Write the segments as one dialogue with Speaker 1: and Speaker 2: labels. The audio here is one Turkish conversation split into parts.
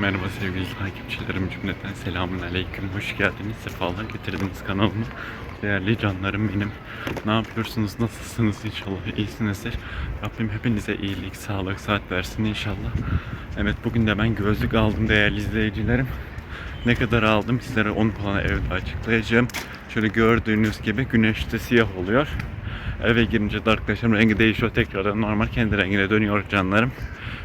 Speaker 1: Merhaba sevgili takipçilerim cümleten selamun aleyküm. Hoş geldiniz sefalar getirdiniz kanalıma. Değerli canlarım benim ne yapıyorsunuz nasılsınız inşallah iyisinizdir. Rabbim hepinize iyilik sağlık saat versin inşallah. Evet bugün de ben gözlük aldım değerli izleyicilerim. Ne kadar aldım sizlere onu falan evde açıklayacağım. Şöyle gördüğünüz gibi güneşte siyah oluyor eve girince de rengi değişiyor tekrardan normal kendi rengine dönüyor canlarım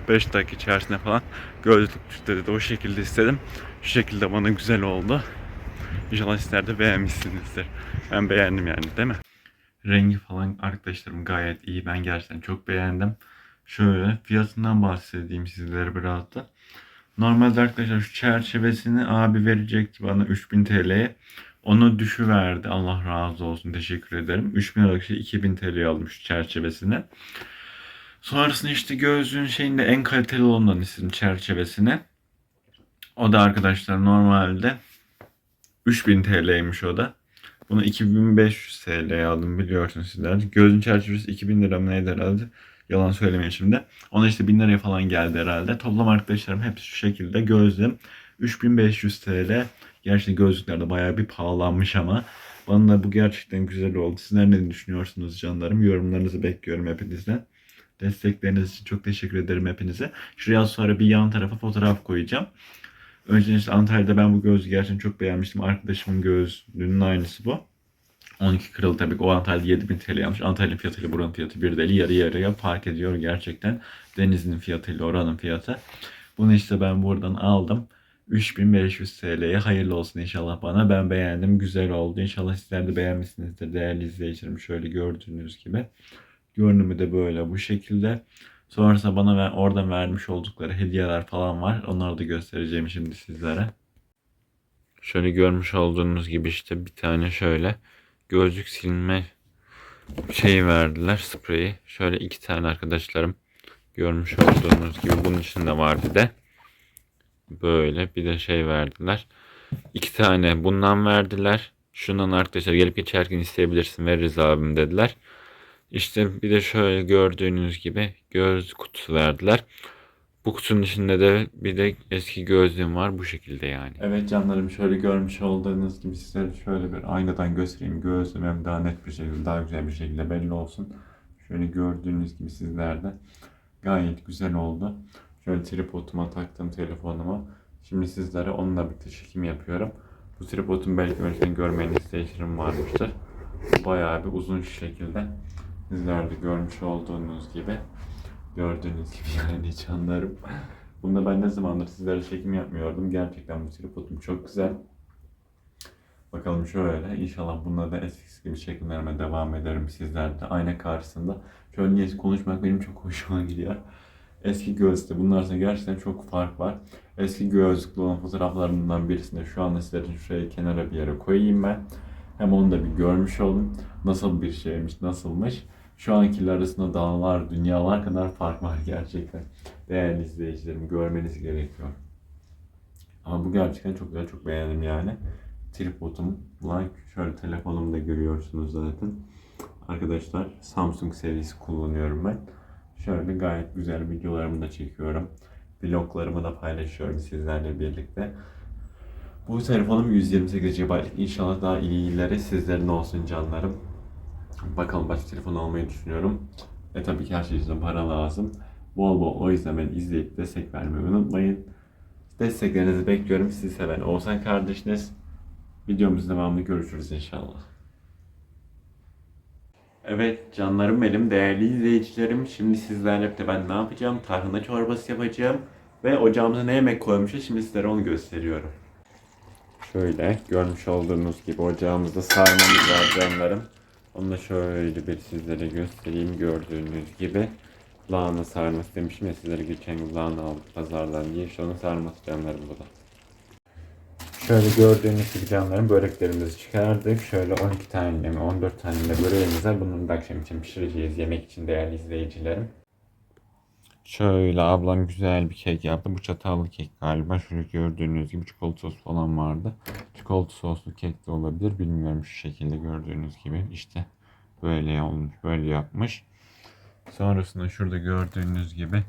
Speaker 1: 5 dakika içerisinde falan gözlük dedi de o şekilde istedim. Şu şekilde bana güzel oldu. İnşallah sizler de beğenmişsinizdir. Ben beğendim yani değil mi? Rengi falan arkadaşlarım gayet iyi. Ben gerçekten çok beğendim. Şöyle fiyatından bahsedeyim sizlere biraz da. Normalde arkadaşlar şu çerçevesini abi verecekti bana 3000 TL'ye. Onu düşüverdi. Allah razı olsun. Teşekkür ederim. 3000 liralık şey 2000 TL'ye almış şu çerçevesini. Sonrasında işte gözlüğün şeyinde en kaliteli olandan istedim çerçevesine. O da arkadaşlar normalde 3000 TL'ymiş o da. Bunu 2500 TL'ye aldım biliyorsunuz sizler. Gözlüğün çerçevesi 2000 lira mı neydi herhalde. Yalan söylemeyeyim şimdi. Ona işte 1000 liraya falan geldi herhalde. Toplam arkadaşlarım hepsi şu şekilde gözlüğüm 3500 TL. Gerçekten gözlükler de bayağı bir pahalanmış ama. Bana da bu gerçekten güzel oldu. Sizler ne düşünüyorsunuz canlarım? Yorumlarınızı bekliyorum hepinizden. Destekleriniz için çok teşekkür ederim hepinize. Şuraya sonra bir yan tarafa fotoğraf koyacağım. Önce işte Antalya'da ben bu gözlüğü gerçekten çok beğenmiştim. Arkadaşımın gözlüğünün aynısı bu. 12 kırıl tabii ki o Antalya'da 7000 TL yapmış. Antalya fiyatıyla buranın fiyatı bir değil. Yarı yarıya fark ediyor gerçekten. Denizli'nin fiyatıyla oranın fiyatı. Bunu işte ben buradan aldım. 3500 TL'ye hayırlı olsun inşallah bana. Ben beğendim. Güzel oldu. İnşallah sizler de beğenmişsinizdir değerli izleyicilerim. Şöyle gördüğünüz gibi. Görünümü de böyle bu şekilde. Sonrasında bana ver, oradan vermiş oldukları hediyeler falan var. Onları da göstereceğim şimdi sizlere. Şöyle görmüş olduğunuz gibi işte bir tane şöyle gözlük silme şeyi verdiler spreyi. Şöyle iki tane arkadaşlarım görmüş olduğunuz gibi bunun içinde var bir de. Böyle bir de şey verdiler. İki tane bundan verdiler. Şundan arkadaşlar gelip geçerken isteyebilirsin veririz abim dediler. İşte bir de şöyle gördüğünüz gibi göz kutusu verdiler. Bu kutunun içinde de bir de eski gözlüğüm var bu şekilde yani. Evet canlarım şöyle görmüş olduğunuz gibi sizlere şöyle bir aynadan göstereyim. Gözlüğüm hem daha net bir şekilde daha güzel bir şekilde belli olsun. Şöyle gördüğünüz gibi sizlerde gayet güzel oldu. Şöyle tripoduma taktım telefonuma. Şimdi sizlere onunla bir çekim yapıyorum. Bu tripodun belki önceden görmeyen izleyicilerim varmıştır. Bayağı bir uzun şekilde Sizler de görmüş olduğunuz gibi. Gördüğünüz gibi yani canlarım. Bunda ben ne zamandır sizlere çekim yapmıyordum. Gerçekten bu tripodum çok güzel. Bakalım şöyle. İnşallah bununla da eskisi gibi çekimlerime devam ederim sizlerde. Ayna karşısında. Şöyle niye konuşmak benim çok hoşuma gidiyor. Eski gözlükte bunlar arasında gerçekten çok fark var. Eski gözlüklü olan fotoğraflarımdan birisini şu anda sizlerin şuraya kenara bir yere koyayım ben. Hem onu da bir görmüş olun. Nasıl bir şeymiş, nasılmış. Şu ankiler arasında dağlar, dünyalar kadar fark var gerçekten. Değerli izleyicilerim görmeniz gerekiyor. Ama bu gerçekten çok güzel, çok beğendim yani. Tripodum, like, şöyle telefonumda görüyorsunuz zaten. Arkadaşlar Samsung serisi kullanıyorum ben. Şöyle gayet güzel videolarımı da çekiyorum. Vloglarımı da paylaşıyorum sizlerle birlikte. Bu telefonum 128 GB. İnşallah daha iyileri sizlerin olsun canlarım. Bakalım başka telefon almayı düşünüyorum. E tabii ki her şey için para lazım. Bol bol o yüzden beni izleyip destek vermeyi unutmayın. Desteklerinizi bekliyorum. Sizi seven Oğuzhan kardeşiniz. Videomuzun devamında görüşürüz inşallah. Evet canlarım benim, değerli izleyicilerim. Şimdi sizlerle birlikte ben ne yapacağım? Tarhana çorbası yapacağım. Ve ocağımıza ne yemek koymuşuz? Şimdi sizlere onu gösteriyorum. Şöyle görmüş olduğunuz gibi ocağımızda sarmamız var canlarım. Onu da şöyle bir sizlere göstereyim gördüğünüz gibi. Lahana sarması demişim ya sizlere geçen gün lahana aldık pazardan diye. İşte onun sarması canlarım bu da. Şöyle gördüğünüz gibi canlarım böreklerimizi çıkardık. Şöyle 12 tane mi 14 tane de böreğimiz var. Bunun da akşam için pişireceğiz yemek için değerli izleyicilerim. Şöyle ablam güzel bir kek yaptı. Bu çatallı kek galiba. Şöyle gördüğünüz gibi çikolata sos falan vardı. Çikolata soslu kek de olabilir. Bilmiyorum şu şekilde gördüğünüz gibi. işte böyle olmuş. Böyle yapmış. Sonrasında şurada gördüğünüz gibi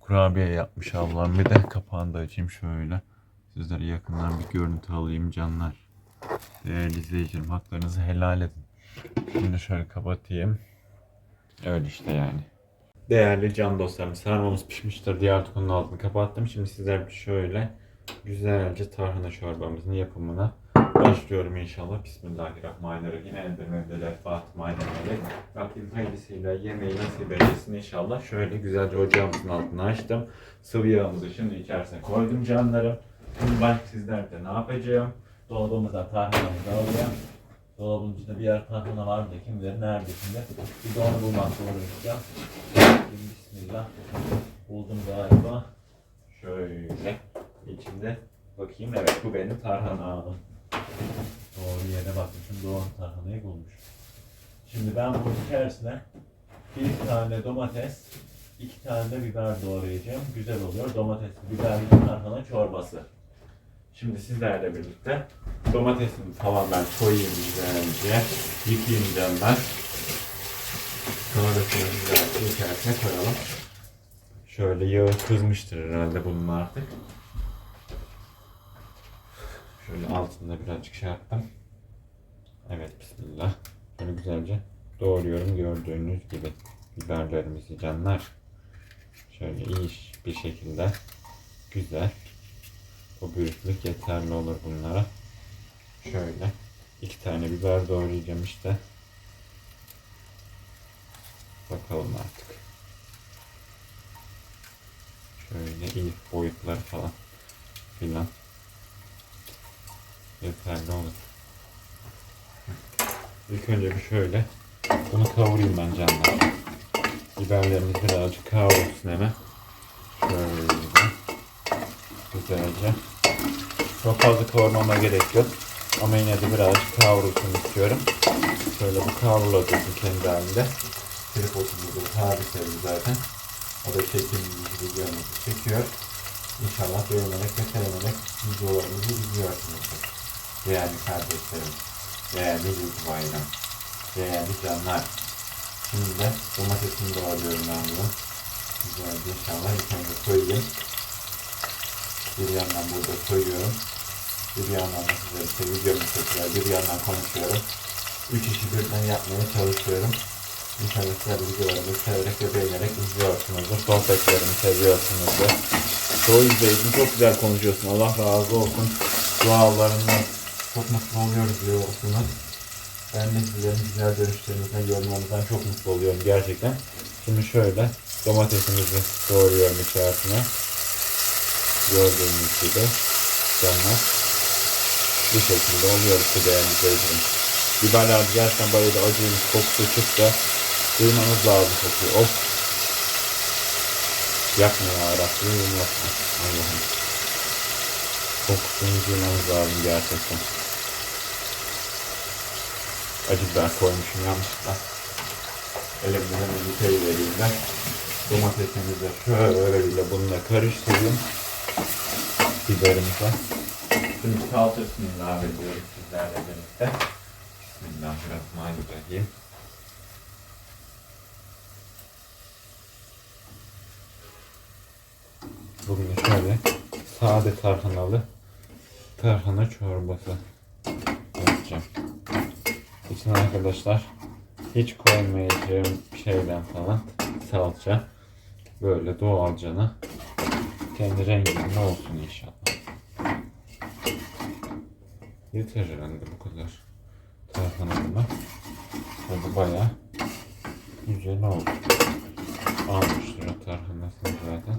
Speaker 1: kurabiye yapmış ablam. Bir de kapağını da açayım şöyle. Sizlere yakından bir görüntü alayım canlar. Değerli izleyicilerim haklarınızı helal edin. Şimdi şöyle kapatayım. Öyle işte yani. Değerli can dostlarım sarmamız pişmiştir diye artık onun altını kapattım. Şimdi sizler şöyle güzelce tarhana çorbamızın yapımına başlıyorum inşallah. Bismillahirrahmanirrahim. Elde mevdeler Fatıma Aydemeleri. Rabbim hayırlısıyla yemeği nasip eylesin inşallah. Şöyle güzelce ocağımızın altını açtım. Sıvı yağımızı şimdi içerisine koydum canlarım. Şimdi ben sizlerde ne yapacağım? Dolabımıza tarhanamızı alıyorum. Dolabın içinde bir yer tarhana var da kim bilir nerede şimdi. Bir de onu bulmak zorundayım. Bismillah. Buldum galiba. Şöyle içinde bakayım evet bu benim tarhanam. Doğru yere bakmışım doğru tarhanayı bulmuş. Şimdi ben bunun içerisine bir tane domates, iki tane de biber doğrayacağım. Güzel oluyor. Domatesli biberli tarhana çorbası. Şimdi sizlerle birlikte domatesimi falan ben koyayım güzelce. Yıkayayım canlar. Sonrasında güzelce içerisine koyalım. Şöyle yağı kızmıştır herhalde bunun artık. Şöyle altında birazcık şey yaptım. Evet bismillah. Şöyle güzelce doğruyorum gördüğünüz gibi biberlerimizi canlar. Şöyle iyi bir şekilde güzel. O büyüklük yeterli olur bunlara. Şöyle iki tane biber doğrayacağım işte. Bakalım artık. Şöyle iyi boyutları falan filan yeterli olur. İlk önce bir şöyle bunu kavurayım ben canlar. Biberlerimiz birazcık kavrulsun hemen. Şöyle güzelce. Çok fazla kavurmama gerek yok. Ama yine de birazcık kavrulsun istiyorum. Şöyle bu kavrulacak kendi halinde. Tripodumuzda tabi sevdi zaten. O da çekimimizi videomuzu çekiyor. İnşallah beğenerek ve sevnerek videolarımızı izliyorsunuzdur. Değerli kardeşlerim, değerli YouTube'ayla, değerli canlar. Şimdi de domatesini doğruyorum ben bunu. Güzelce inşallah ilk koyayım. Bir yandan burada koyuyorum. Bir yandan da size işte videomu çekiyor. Bir yandan konuşuyorum. Üç işi birden yapmaya çalışıyorum. İnşallah sizler de videolarımı severek ve beğenerek izliyorsunuzdur. Sohbetlerimi seviyorsunuzdur. Çoğu izleyicim çok güzel konuşuyorsun. Allah razı olsun. Dualarından çok mutlu oluyoruz diyorsunuz. Ben de sizlerin güzel görüşlerinizden, yorumlarınızdan çok mutlu oluyorum gerçekten. Şimdi şöyle domatesimizi doğruyorum içerisine. Gördüğünüz gibi canlar bu şekilde oluyor işte değerli izleyicilerim. Biberler gerçekten bayağı da acıymış kokusu çıktı. Duymanız lazım kokuyu. Of. Yapma ya Rabbim yapma. Allah'ım. Kokusunu duymanız lazım gerçekten. Acı biber koymuşum yanlışlıkla. Elimden hemen yıkayıvereyim ben. Domatesimizi de şöyle bununla karıştırayım. Biberimize. Şimdi salçasını ilave ediyoruz sizlerle birlikte. Bismillahirrahmanirrahim. Bugün şöyle sade tarhanalı tarhana çorbası yapacağım. İçine arkadaşlar hiç koymayacağım şeyden falan salça böyle doğalcana kendi renginde olsun inşallah. Yeter herhalde bu kadar tarhanamla. Tadı bayağı güzel oldu. Almıştır o tarhanasını zaten.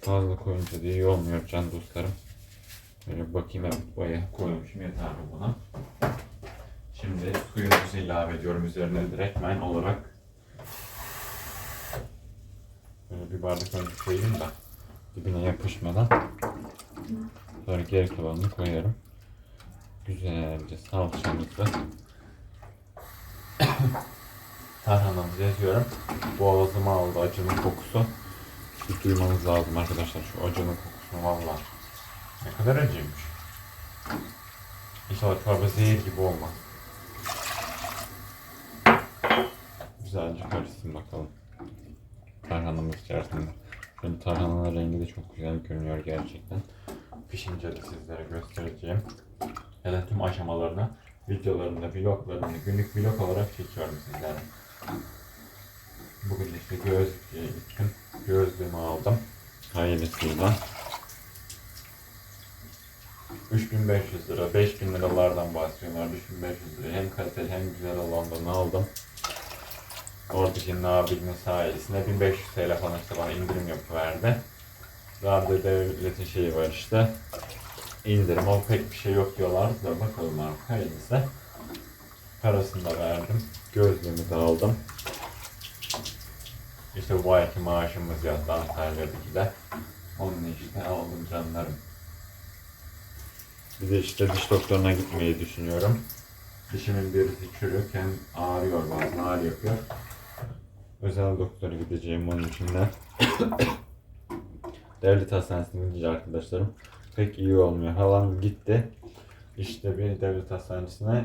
Speaker 1: Fazla koyunca da iyi olmuyor can dostlarım. Böyle bakayım evet bayağı koymuşum yeterli buna. Şimdi suyumuzu ilave ediyorum üzerine direktmen olarak. Böyle bir bardak önce koyayım da dibine yapışmadan. Sonra geri kalanını koyarım. Güzelce salçamızla tarhanamızı yazıyorum. Boğazıma aldı acının kokusu. Bir duymanız lazım arkadaşlar şu acının kokusunu valla. Ne kadar acıymış. İnşallah çorba zehir gibi olmaz. Güzelce karışsın bakalım. Tarhanamız içerisinde. Şöyle tarhanaların rengi de çok güzel görünüyor gerçekten. Pişince de sizlere göstereceğim. Ya tüm aşamalarını videolarımda, vloglarımda, günlük vlog olarak çekiyorum sizlere. Bugün işte gözlüğe gittim. Gözlüğümü aldım. Hayırlısıyla. 3500 lira, 5000 liralardan bahsediyorlar. 3500 lira. Hem kaliteli hem güzel olanlarını aldım. Oradaki abinin sayesinde 1500 TL falan işte bana indirim yapıverdi. De devletin şeyi var işte. İndirim o pek bir şey yok diyorlar da bakalım artık hayırlısı. Parasını da verdim. Gözlüğümü de aldım. İşte bu ayki maaşımız yattı Antalya'daki de. Onun işte aldım canlarım. Bir de işte diş doktoruna gitmeyi düşünüyorum. Dişimin birisi çürük hem ağrıyor bazen ağrı yapıyor. Özel doktora gideceğim onun için de. Devlet hastanesine gidince arkadaşlarım pek iyi olmuyor. Halam gitti. İşte bir devlet hastanesine.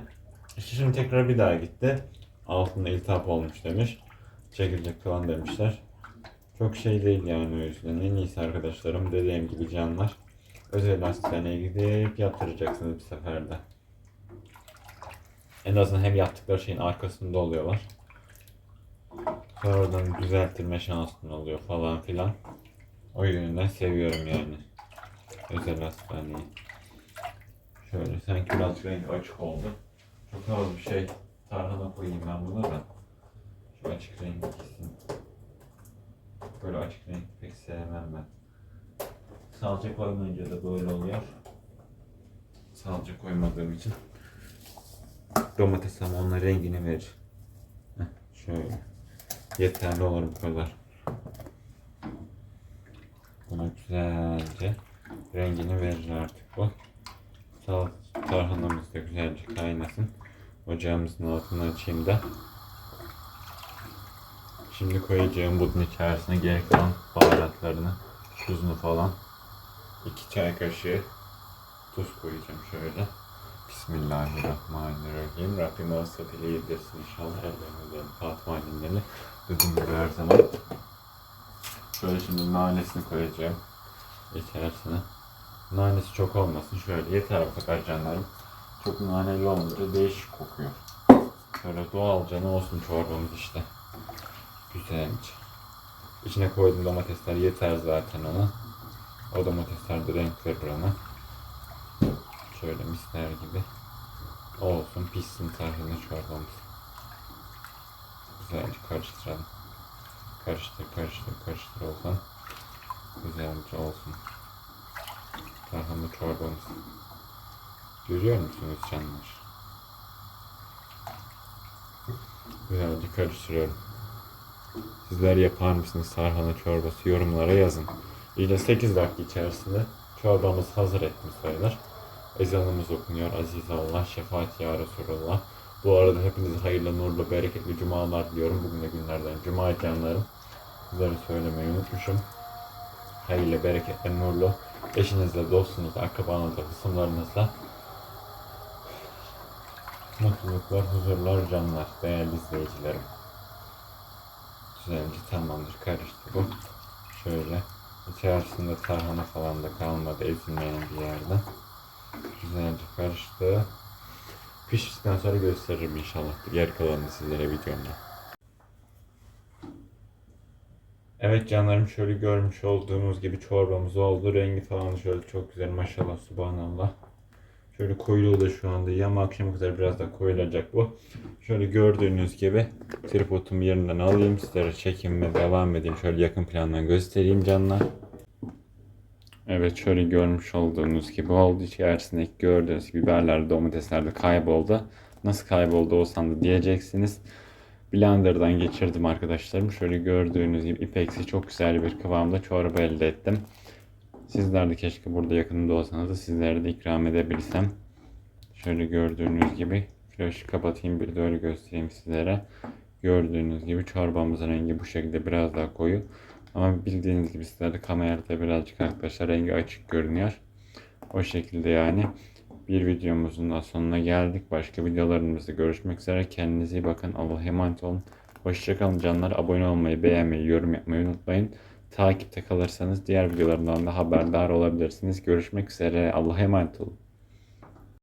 Speaker 1: İşte şimdi tekrar bir daha gitti. Altında iltihap olmuş demiş. Çekilecek falan demişler. Çok şey değil yani o yüzden. En iyisi arkadaşlarım dediğim gibi canlar. Özel hastaneye gidip yaptıracaksınız bir seferde. En azından hem yaptıkları şeyin arkasında oluyorlar. Sonradan düzelttirme şansın oluyor falan filan. O yönden seviyorum yani. Özel hastaneyi. Şöyle sanki biraz renk açık oldu. Çok az bir şey tarhana koyayım ben buna da. Şu açık renk gitsin. Böyle açık renk pek sevmem ben. Salça koymayınca da böyle oluyor. Salça koymadığım için domates ama onun rengini verir. Heh, şöyle. Yeterli olur bu kadar. Buna güzelce rengini verir artık bu. Sal tarhanamız da güzelce kaynasın. Ocağımızın altını açayım da. Şimdi koyacağım bunun içerisine gerek kalan baharatlarını, tuzunu falan. 2 çay kaşığı tuz koyacağım şöyle. Bismillahirrahmanirrahim. Rabbim ağız tadıyla yedirsin inşallah. Ellerine Fatma annemlerle. Dediğim gibi her zaman. Şöyle şimdi nanesini koyacağım içerisine. Nanesi çok olmasın. Şöyle yeter artık canlarım. Çok naneli olunca değişik kokuyor. Şöyle doğal canı olsun çorbamız işte. Güzelce. İçine koyduğum domatesler yeter zaten ona. O domatesler de renk verir ona. Şöyle misler gibi. Olsun pişsin tarhana çorbamız. Güzelce karıştıralım. Karıştır karıştır karıştır olsun. Güzelce olsun. Tarhana çorbamız. Görüyor musunuz canlar? Güzelce karıştırıyorum. Sizler yapar mısınız tarhana çorbası? Yorumlara yazın. İşte 8 dakika içerisinde çorbamız hazır etmiş sayılır. Ezanımız okunuyor. Aziz Allah, şefaat ya Resulallah. Bu arada hepinize hayırlı, nurlu, bereketli cumalar diliyorum. Bugün de günlerden cuma canlarım. Sizlere söylemeyi unutmuşum. Hayırlı, bereketli, nurlu. Eşinizle, dostunuzla, akrabanızla, kısımlarınızla mutluluklar, huzurlar, canlar, değerli izleyicilerim. Güzelce tamamdır, karıştı bu. Şöyle içerisinde tarhana falan da kalmadı ezilmeyen bir yerde. Güzelce karıştı. Piştikten sonra gösteririm inşallah. Diğer kalanını sizlere videomda. Evet canlarım şöyle görmüş olduğunuz gibi çorbamız oldu. Rengi falan şöyle çok güzel maşallah subhanallah. Şöyle koyuluğu da şu anda yama akşama kadar biraz da koyulacak bu. Şöyle gördüğünüz gibi tripodumu yerinden alayım. Sizlere çekimime devam edeyim. Şöyle yakın plandan göstereyim canlar. Evet şöyle görmüş olduğunuz gibi oldu. İçerisindeki gördüğünüz biberler, domatesler de kayboldu. Nasıl kayboldu o sandı diyeceksiniz. Blender'dan geçirdim arkadaşlarım. Şöyle gördüğünüz gibi ipeksi çok güzel bir kıvamda çorba elde ettim. Sizler de keşke burada yakınında olsanız da sizlere de ikram edebilsem. Şöyle gördüğünüz gibi flaşı kapatayım bir de öyle göstereyim sizlere. Gördüğünüz gibi çorbamızın rengi bu şekilde biraz daha koyu. Ama bildiğiniz gibi sizlerde kamerada birazcık arkadaşlar rengi açık görünüyor. O şekilde yani. Bir videomuzun da sonuna geldik. Başka videolarımızda görüşmek üzere. Kendinize iyi bakın. Allah'a emanet olun. Hoşçakalın canlar. Abone olmayı, beğenmeyi, yorum yapmayı unutmayın. takipte kalırsanız diğer videolarımdan da haberdar olabilirsiniz. Görüşmek üzere. Allah'a emanet olun.